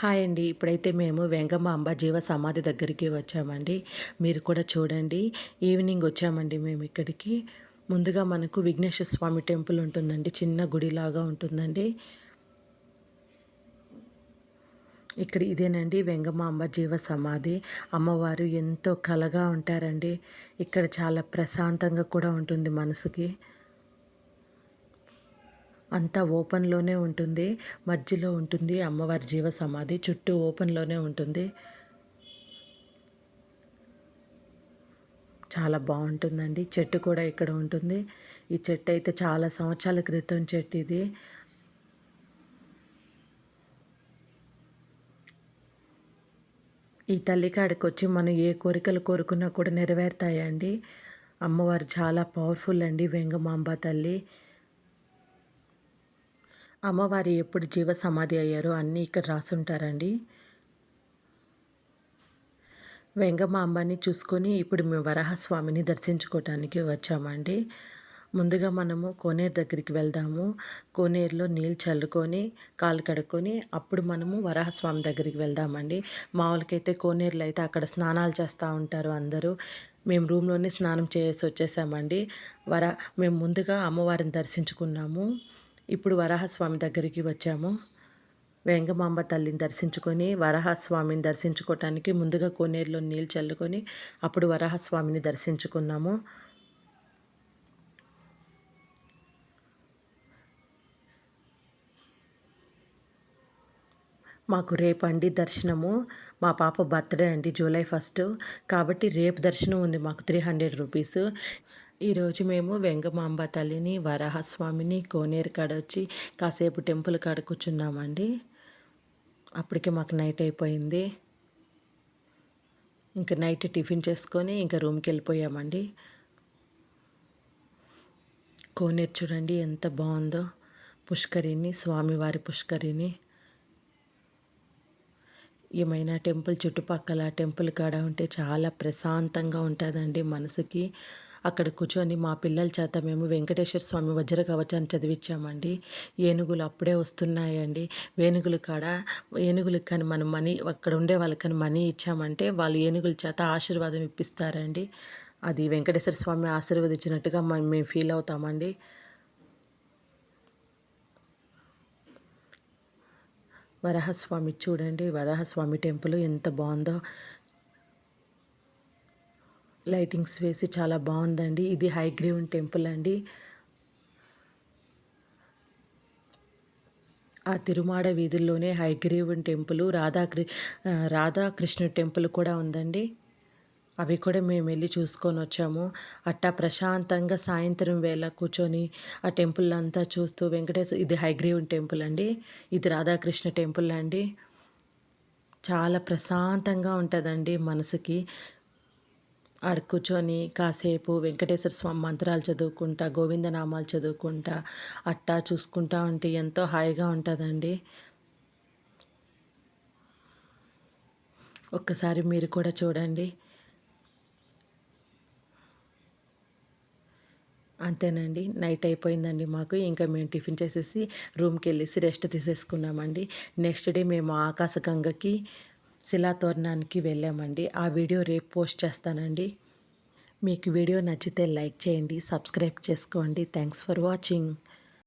Hi అండి. ఇప్పుడైతే మేము వెంగమ్మ అంబాజీవ సమాధి దగ్గరికి వచ్చామండి. మీరు కూడా చూడండి. ఈవినింగ్ వచ్చామండి మేము ఇక్కడికి. ముందుగా మనకు విఘ్నేశ్వర స్వామి టెంపుల్ ఉంటుందండి. చిన్న గుడిలాగా ఉంటుందండి. ఇక్కడ ఇదేనండి వెంగమాంబ జీవ సమాధి. అమ్మవారు ఎంతో కలగా ఉంటారండి. ఇక్కడ చాలా ప్రశాంతంగా కూడా ఉంటుంది మనసుకి. అంతా ఓపెన్లోనే ఉంటుంది. మధ్యలో ఉంటుంది అమ్మవారి జీవ సమాధి. చుట్టూ ఓపెన్లోనే ఉంటుంది. చాలా బాగుంటుందండి. చెట్టు కూడా ఇక్కడ ఉంటుంది. ఈ చెట్టు అయితే చాలా సంవత్సరాల క్రితం చెట్టు ఇది. ఈ తల్లికాడికి వచ్చి మనం ఏ కోరికలు కోరుకున్నా కూడా నెరవేరుతాయండి. అమ్మవారు చాలా పవర్ఫుల్ అండి వెంగమాంబ తల్లి. అమ్మవారి ఎప్పుడు జీవ సమాధి అయ్యారో అన్నీ ఇక్కడ రాసుంటారండి. వెంగమాంబని చూసుకొని ఇప్పుడు మేము వరాహస్వామిని దర్శించుకోవటానికి వచ్చామండి. ముందుగా మనము కోనేరు దగ్గరికి వెళ్దాము. కోనేరులో నీళ్ళు చల్లుకొని కాలు కడుక్కొని అప్పుడు మనము వరాహస్వామి దగ్గరికి వెళ్దామండి. మామూలుకైతే కోనేరులో అయితే అక్కడ స్నానాలు చేస్తూ ఉంటారు అందరూ. మేము రూమ్లోనే స్నానం చేసి వచ్చేసామండి. వర మేము ముందుగా అమ్మవారిని దర్శించుకున్నాము. ఇప్పుడు వరాహస్వామి దగ్గరికి వచ్చాము. వెంగమాంబ తల్లిని దర్శించుకొని వరాహస్వామిని దర్శించుకోవటానికి ముందుగా కోనేరులో నీళ్ళు చల్లుకొని అప్పుడు వరాహస్వామిని దర్శించుకున్నాము. మాకు రేపు అండి దర్శనము. మా పాప బర్త్డే అండి జూలై ఫస్ట్. కాబట్టి రేపు దర్శనం ఉంది మాకు త్రీ హండ్రెడ్ రూపీస్. ఈరోజు మేము వెంగమాంబ తల్లిని వరాహస్వామిని కోనేరు కాడ వచ్చి కాసేపు టెంపుల్ కాడ కూర్చున్నామండి. అప్పటికే మాకు నైట్ అయిపోయింది. ఇంకా నైట్ టిఫిన్ చేసుకొని ఇంకా రూమ్కి వెళ్ళిపోయామండి. కోనేరు చూడండి ఎంత బాగుందో. పుష్కరిని స్వామివారి పుష్కరిని ఏమైనా టెంపుల్ చుట్టుపక్కల టెంపుల్ కాడ ఉంటే చాలా ప్రశాంతంగా ఉంటుందండి మనసుకి. అక్కడ కూర్చొని మా పిల్లల చేత మేము వెంకటేశ్వర స్వామి వజ్ర కవచాన్ని చదివించామండి ఏనుగులు అప్పుడే వస్తున్నాయండి. ఏనుగులు కాడ ఏనుగులకు కానీ మనం మనీ అక్కడ ఉండే వాళ్ళకి కానీ మనీ ఇచ్చామంటే వాళ్ళు ఏనుగుల చేత ఆశీర్వాదం ఇప్పిస్తారండి. అది వెంకటేశ్వర స్వామి ఆశీర్వదించినట్టుగా మేము ఫీల్ అవుతామండి. వరహస్వామి చూడండి. వరహస్వామి టెంపుల్ ఎంత బాగుందో. లైటింగ్స్ వేసి చాలా బాగుందండి. ఇది హైగ్రీవన్ టెంపుల్ అండి. ఆ తిరుమాడ వీధుల్లోనే హైగ్రీవన్ టెంపుల్ రాధాకృ రాధాకృష్ణ టెంపుల్ కూడా ఉందండి. అవి కూడా మేము వెళ్ళి చూసుకొని వచ్చాము. అట్టా ప్రశాంతంగా సాయంత్రం వేళ కూర్చొని ఆ టెంపుల్ అంతా చూస్తూ వెంకటేశ్వర ఇది హైగ్రీవన్ టెంపుల్ అండి. ఇది రాధాకృష్ణ టెంపుల్ అండి. చాలా ప్రశాంతంగా ఉంటుందండి మనసుకి. ఆడ కూర్చొని కాసేపు వెంకటేశ్వర స్వామి మంత్రాలు చదువుకుంటా గోవిందనామాలు చదువుకుంటా అట్టా చూసుకుంటా ఉంటే ఎంతో హాయిగా ఉంటుందండి. ఒక్కసారి మీరు కూడా చూడండి. అంతేనండి నైట్ అయిపోయిందండి మాకు. ఇంకా మేము టిఫిన్ చేసేసి రూమ్కి వెళ్ళేసి రెస్ట్ తీసేసుకున్నామండి. నెక్స్ట్ డే మేము ఆకాశగంగకి శిలాతోరణానికి వెళ్ళామండి. ఆ వీడియో రేపు పోస్ట్ చేస్తానండి. మీకు వీడియో నచ్చితే లైక్ చేయండి సబ్స్క్రైబ్ చేసుకోండి. Thanks for watching